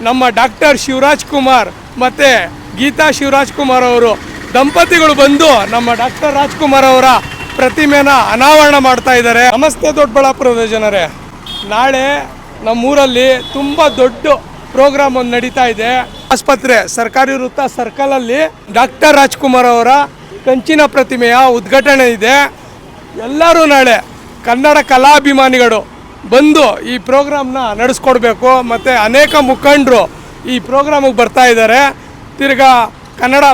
ನಮ್ಮ ಡಾಕ್ಟರ್ ಶಿವರಾಜ್ ಕುಮಾರ್ ಮತ್ತೆ ಗೀತಾ ಶಿವರಾಜ್ ಕುಮಾರ್ ಅವರು ದಂಪತಿಗಳು ಬಂದು ನಮ್ಮ ಡಾಕ್ಟರ್ ರಾಜ್ಕುಮಾರ್ ಅವರ ಪ್ರತಿಮೆನ ಅನಾವರಣ ಮಾಡ್ತಾ ಇದ್ದಾರೆ. ನಮಸ್ತೆ ದೊಡ್ಡಬಳ್ಳಾಪುರದ ಜನರೇ. ನಾಳೆ ನಮ್ಮೂರಲ್ಲಿ ತುಂಬ ದೊಡ್ಡ ಪ್ರೋಗ್ರಾಮ್ ಒಂದು ನಡೀತಾ ಇದೆ. ಆಸ್ಪತ್ರೆ, ಸರ್ಕಾರಿ ವೃತ್ತ ಸರ್ಕಲಲ್ಲಿ ಡಾಕ್ಟರ್ ರಾಜ್ಕುಮಾರ್ ಅವರ ಕಂಚಿನ ಪ್ರತಿಮೆಯ ಉದ್ಘಾಟನೆ ಇದೆ. ಎಲ್ಲರೂ ನಾಳೆ ಕನ್ನಡ ಕಲಾಭಿಮಾನಿಗಳು ಬಂದು ಈ ಪ್ರೋಗ್ರಾಮ್ನ ನಡೆಸ್ಕೊಡ್ಬೇಕು ಮತ್ತು ಅನೇಕ ಮುಖಂಡರು ಈ ಪ್ರೋಗ್ರಾಮಿಗೆ ಬರ್ತಾ ಇದ್ದಾರೆ. ತಿರ್ಗಾ ಕನ್ನಡ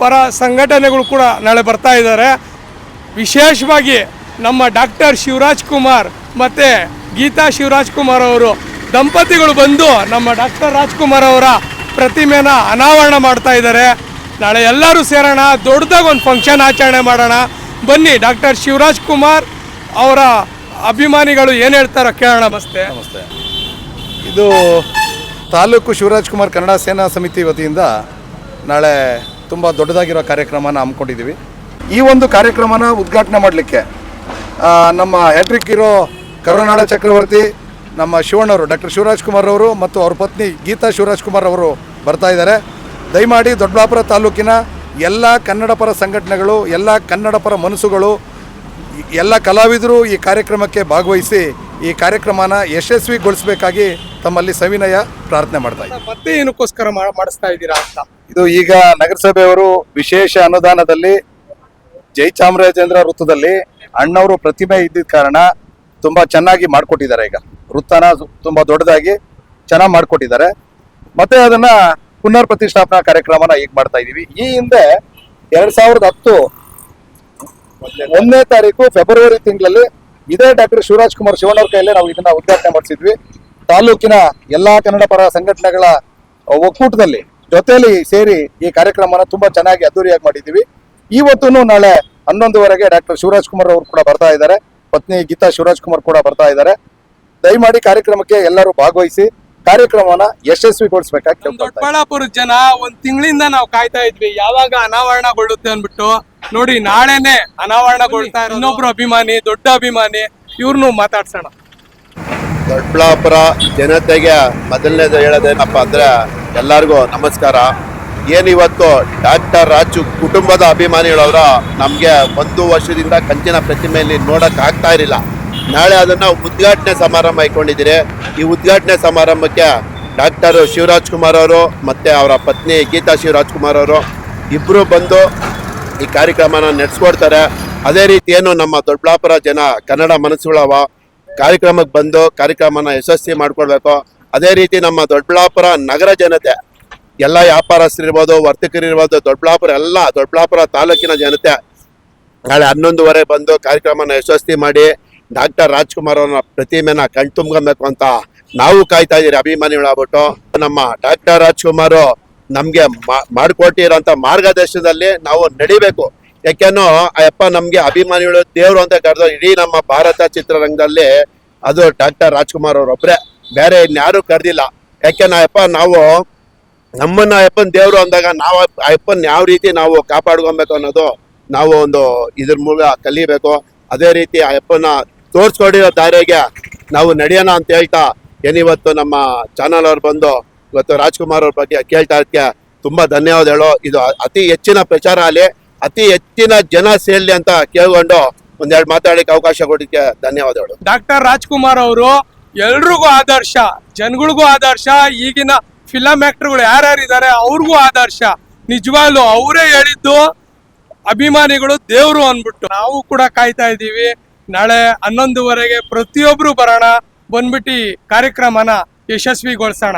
ಪರ ಸಂಘಟನೆಗಳು ಕೂಡ ನಾಳೆ ಬರ್ತಾ ಇದ್ದಾರೆ. ವಿಶೇಷವಾಗಿ ನಮ್ಮ ಡಾಕ್ಟರ್ ಶಿವರಾಜ್ ಕುಮಾರ್ ಮತ್ತು ಗೀತಾ ಶಿವರಾಜ್ ಕುಮಾರ್ ಅವರು ದಂಪತಿಗಳು ಬಂದು ನಮ್ಮ ಡಾಕ್ಟರ್ ರಾಜ್ಕುಮಾರ್ ಅವರ ಪ್ರತಿಮೆನ ಅನಾವರಣ ಮಾಡ್ತಾ ಇದ್ದಾರೆ. ನಾಳೆ ಎಲ್ಲರೂ ಸೇರೋಣ, ದೊಡ್ಡದಾಗಿ ಒಂದು ಫಂಕ್ಷನ್ ಆಚರಣೆ ಮಾಡೋಣ. ಬನ್ನಿ ಡಾಕ್ಟರ್ ಶಿವರಾಜ್ ಕುಮಾರ್ ಅವರ ಅಭಿಮಾನಿಗಳು ಏನು ಹೇಳ್ತಾರೋ ಕೇಳೋಣ ನಮಸ್ತೆ ನಮಸ್ತೆ. ಇದು ತಾಲೂಕು ಶಿವರಾಜ್ಕುಮಾರ್ ಕನ್ನಡ ಸೇನಾ ಸಮಿತಿ ವತಿಯಿಂದ ನಾಳೆ ತುಂಬ ದೊಡ್ಡದಾಗಿರೋ ಕಾರ್ಯಕ್ರಮನ ಹಮ್ಮಿಕೊಂಡಿದ್ದೀವಿ. ಈ ಒಂದು ಕಾರ್ಯಕ್ರಮನ ಉದ್ಘಾಟನೆ ಮಾಡಲಿಕ್ಕೆ ನಮ್ಮ ಹ್ಯಾಟ್ರಿಕ್ ಇರೋ ಕರುನಾಡ ಚಕ್ರವರ್ತಿ, ನಮ್ಮ ಶಿವಣ್ಣವರು ಡಾಕ್ಟರ್ ಶಿವರಾಜ್ಕುಮಾರ್ ಅವರು ಮತ್ತು ಅವ್ರ ಪತ್ನಿ ಗೀತಾ ಶಿವರಾಜ್ಕುಮಾರ್ ಅವರು ಬರ್ತಾ ಇದ್ದಾರೆ. ದಯಮಾಡಿ ದೊಡ್ಡಬಾಪುರ ತಾಲೂಕಿನ ಎಲ್ಲ ಕನ್ನಡ ಪರ ಸಂಘಟನೆಗಳು, ಎಲ್ಲ ಕನ್ನಡ ಪರ ಮನಸ್ಸುಗಳು ಎಲ್ಲ ಕಲಾವಿದರು ಈ ಕಾರ್ಯಕ್ರಮಕ್ಕೆ ಭಾಗವಹಿಸಿ ಈ ಕಾರ್ಯಕ್ರಮನ ಯಶಸ್ವಿಗೊಳಿಸಬೇಕಾಗಿ ತಮ್ಮಲ್ಲಿ ಸವಿನಯ ಪ್ರಾರ್ಥನೆ ಮಾಡ್ತಾ ಇದ್ದೀನಿ ಮತ್ತೆ ಏನಕ್ಕೋಸ್ಕರ ಮಾಡಿಸ್ತಾ ಇದ್ದೀರಾ ಅಂತ? ಇದು ಈಗ ನಗರಸಭೆಯವರು ವಿಶೇಷ ಅನುದಾನದಲ್ಲಿ ಜಯಚಾಮರಾಜೇಂದ್ರ ವೃತ್ತದಲ್ಲಿ ಅಣ್ಣವರು ಪ್ರತಿಮೆ ಇದ್ದಿದ್ದ ಕಾರಣ ತುಂಬಾ ಚೆನ್ನಾಗಿ ಮಾಡಿಕೊಟ್ಟಿದ್ದಾರೆ ಈಗ. ವೃತ್ತನ ತುಂಬಾ ದೊಡ್ಡದಾಗಿ ಚೆನ್ನಾಗಿ ಮಾಡಿಕೊಟ್ಟಿದ್ದಾರೆ. ಮತ್ತೆ ಅದನ್ನ ಪುನರ್ ಪ್ರತಿಷ್ಠಾಪನಾ ಕಾರ್ಯಕ್ರಮನ ಈಗ ಮಾಡ್ತಾ ಇದ್ದೀವಿ ಈ ಹಿಂದೆ ಎರಡ್ ಸಾವಿರದ ಹತ್ತು ಒಂದನೇ ತಾರೀಕು ಫೆಬ್ರವರಿ ತಿಂಗಳಲ್ಲಿ ಇದೇ ಡಾಕ್ಟರ್ ಶಿವರಾಜ್ ಕುಮಾರ್ ಶಿವಣ್ಣವ್ರ ಕೈಯಲ್ಲಿ ನಾವು ಇದನ್ನ ಉದ್ಘಾಟನೆ ಮಾಡಿಸಿದ್ವಿ. ತಾಲೂಕಿನ ಎಲ್ಲಾ ಕನ್ನಡ ಪರ ಸಂಘಟನೆಗಳ ಒಕ್ಕೂಟದಲ್ಲಿ ಜೊತೆಯಲ್ಲಿ ಸೇರಿ ಈ ಕಾರ್ಯಕ್ರಮನ ತುಂಬಾ ಚೆನ್ನಾಗಿ ಅದ್ದೂರಿಯಾಗಿ ಮಾಡಿದ್ದೀವಿ. ಇವತ್ತು ನಾಳೆ ಹನ್ನೊಂದುವರೆಗೆ ಡಾಕ್ಟರ್ ಶಿವರಾಜ್ ಕುಮಾರ್ ಅವರು ಕೂಡ ಬರ್ತಾ ಇದ್ದಾರೆ. ಪತ್ನಿ ಗೀತಾ ಶಿವರಾಜ್ ಕುಮಾರ್ ಕೂಡ ಬರ್ತಾ ಇದ್ದಾರೆ. ದಯಮಾಡಿ ಕಾರ್ಯಕ್ರಮಕ್ಕೆ ಎಲ್ಲರೂ ಭಾಗವಹಿಸಿ. ಕಾರ್ಯಕ್ರಮವನ್ನ ಯಶಸ್ವಿಗೊಳಿಸಬೇಕಾಗಿ ದೊಡ್ಡಬಳ್ಳಾಪುರ ಜನ ಒಂದ್ ತಿಂಗಳಿಂದ ನಾವು ಕಾಯ್ತಾ ಇದ್ವಿ. ಯಾವಾಗ ಅನಾವರಣಗೊಳ್ಳುತ್ತೆ ಅನ್ಬಿಟ್ಟು ನೋಡಿ ನಾಳೆನೆ ಅನಾವರಣಗೊಳ್ತಾ ಇನ್ನೊಬ್ರು ಅಭಿಮಾನಿ ದೊಡ್ಡ ಅಭಿಮಾನಿ ಇವ್ರನ್ನು ಮಾತಾಡ್ಸೋಣ. ದೊಡ್ಡಬಳ್ಳಾಪುರ ಜನತೆಗೆ ಮೊದಲನೇದು ಹೇಳೋದೇನಪ್ಪ ಅಂದ್ರೆ ಎಲ್ಲರಿಗೂ ನಮಸ್ಕಾರ. ಏನಿವತ್ತು ಡಾಕ್ಟರ್ ರಾಜು ಕುಟುಂಬದ ಅಭಿಮಾನಿಗಳವರ ನಮಗೆ ಒಂದು ವರ್ಷದಿಂದ ಕಂಚಿನ ಪ್ರತಿಮೆಯಲ್ಲಿ ನೋಡಕ್ ಆಗ್ತಾ ಇರಲಿಲ್ಲ. ನಾಳೆ ಅದನ್ನು ಉದ್ಘಾಟನೆ ಸಮಾರಂಭ ಇಟ್ಕೊಂಡಿದ್ದೀರಿ. ಈ ಉದ್ಘಾಟನೆ ಸಮಾರಂಭಕ್ಕೆ ಡಾಕ್ಟರ್ ಶಿವರಾಜ್ ಕುಮಾರ್ ಅವರು ಮತ್ತು ಅವರ ಪತ್ನಿ ಗೀತಾ ಶಿವರಾಜ್ ಕುಮಾರ್ ಅವರು ಇಬ್ಬರು ಬಂದು ಈ ಕಾರ್ಯಕ್ರಮನ ನಡೆಸ್ಕೊಡ್ತಾರೆ. ಅದೇ ರೀತಿ ಏನು ನಮ್ಮ ದೊಡ್ಡಬಳ್ಳಾಪುರ ಜನ ಕನ್ನಡ ಮನಸ್ಸುಗಳವ ಕಾರ್ಯಕ್ರಮಕ್ಕೆ ಬಂದು ಕಾರ್ಯಕ್ರಮನ ಯಶಸ್ವಿ ಮಾಡ್ಕೊಳ್ಬೇಕು ಅದೇ ರೀತಿ ನಮ್ಮ ದೊಡ್ಡಬಳ್ಳಾಪುರ ನಗರ ಜನತೆ, ಎಲ್ಲ ವ್ಯಾಪಾರಸ್ಥರಿರ್ಬೋದು ವರ್ತಕರಿರ್ಬೋದು ದೊಡ್ಡಬಳ್ಳಾಪುರ ಎಲ್ಲ ದೊಡ್ಡಬಳ್ಳಾಪುರ ತಾಲೂಕಿನ ಜನತೆ ನಾಳೆ ಹನ್ನೊಂದುವರೆ ಬಂದು ಕಾರ್ಯಕ್ರಮನ ಯಶಸ್ವಿ ಮಾಡಿ ಡಾಕ್ಟರ್ ರಾಜ್ಕುಮಾರ್ ಅವರ ಪ್ರತಿಮೆನ ಕಣ್ತುಂಬ್ಕೊಬೇಕು ಅಂತ ನಾವು ಕಾಯ್ತಾ ಇದೀರಿ ಅಭಿಮಾನಿಗಳಾಗ್ಬಿಟ್ಟು ನಮ್ಮ ಡಾಕ್ಟರ್ ರಾಜ್ಕುಮಾರ್ ನಮ್ಗೆ ಮಾಡ್ಕೊಟ್ಟಿರೋಂಥ ಮಾರ್ಗದರ್ಶನದಲ್ಲಿ ನಾವು ನಡಿಬೇಕು. ಯಾಕೆನೋ ಅಯ್ಯಪ್ಪ ನಮ್ಗೆ ಅಭಿಮಾನಿಗಳು ದೇವರು ಅಂತ ಕರೆದು ಇಡೀ ನಮ್ಮ ಭಾರತ ಚಿತ್ರರಂಗದಲ್ಲಿ ಅದು ಡಾಕ್ಟರ್ ರಾಜ್ಕುಮಾರ್ ಅವ್ರೊಬ್ರೆ ಬೇರೆ ಇನ್ಯಾರು ಕರೆದಿಲ್ಲ. ಯಾಕೆನ ಅಯ್ಯಪ್ಪ ನಾವು ನಮ್ಮನ್ನ ಅಯ್ಯಪ್ಪನ ದೇವರು ಅಂದಾಗ ನಾವು ಅಯ್ಯಪ್ಪನ್ ಯಾವ ರೀತಿ ನಾವು ಕಾಪಾಡ್ಕೊಬೇಕು ಅನ್ನೋದು ನಾವು ಒಂದು ಇದ್ರ ಮೂಲಕ ಕಲಿಬೇಕು. ಅದೇ ರೀತಿ ಅಯ್ಯಪ್ಪನ ತೋರ್ಸ್ಕೊಡಿರೋ ದಾರಿಗೆ ನಾವು ನಡೆಯೋಣ ಅಂತ ಹೇಳ್ತಾ ಏನಿವತ್ತು ನಮ್ಮ ಚಾನಲ್ ಅವ್ರು ಬಂದು ಇವತ್ತು ರಾಜ್ಕುಮಾರ್ ಅವ್ರ ಬಗ್ಗೆ ಕೇಳ್ತಾ ಇದಕ್ಕೆ ತುಂಬಾ ಧನ್ಯವಾದಗಳು ಇದು ಅತಿ ಹೆಚ್ಚಿನ ಪ್ರಚಾರ ಅಲ್ಲಿ, ಅತಿ ಹೆಚ್ಚಿನ ಜನ ಸೇರ್ಲಿ ಅಂತ ಕೇಳ್ಕೊಂಡು ಒಂದೆರಡು ಮಾತಾಡಲಿಕ್ಕೆ ಅವಕಾಶ ಕೊಡಲಿಕ್ಕೆ ಧನ್ಯವಾದಗಳು ಡಾಕ್ಟರ್ ರಾಜ್ಕುಮಾರ್ ಅವರು ಎಲ್ರಿಗೂ ಆದರ್ಶ, ಜನಗಳಿಗೂ ಆದರ್ಶ, ಈಗಿನ ಫಿಲಂ ಆಕ್ಟರ್ಗಳು ಯಾರ್ಯಾರು ಇದ್ದಾರೆ ಅವ್ರಿಗೂ ಆದರ್ಶ. ನಿಜವಾಗ್ಲು ಅವರೇ ಹೇಳಿದ್ದು ಅಭಿಮಾನಿಗಳು ದೇವರು ಅಂದ್ಬಿಟ್ಟು. ನಾವು ಕೂಡ ಕಾಯ್ತಾ ಇದ್ದೀವಿ. ನಾಳೆ ಹನ್ನೊಂದುವರೆಗೆ ಪ್ರತಿಯೊಬ್ರು ಬರೋಣ. ಬಂದ್ಬಿಟ್ಟು ಕಾರ್ಯಕ್ರಮನ ಯಶಸ್ವಿಗೊಳಿಸೋಣ.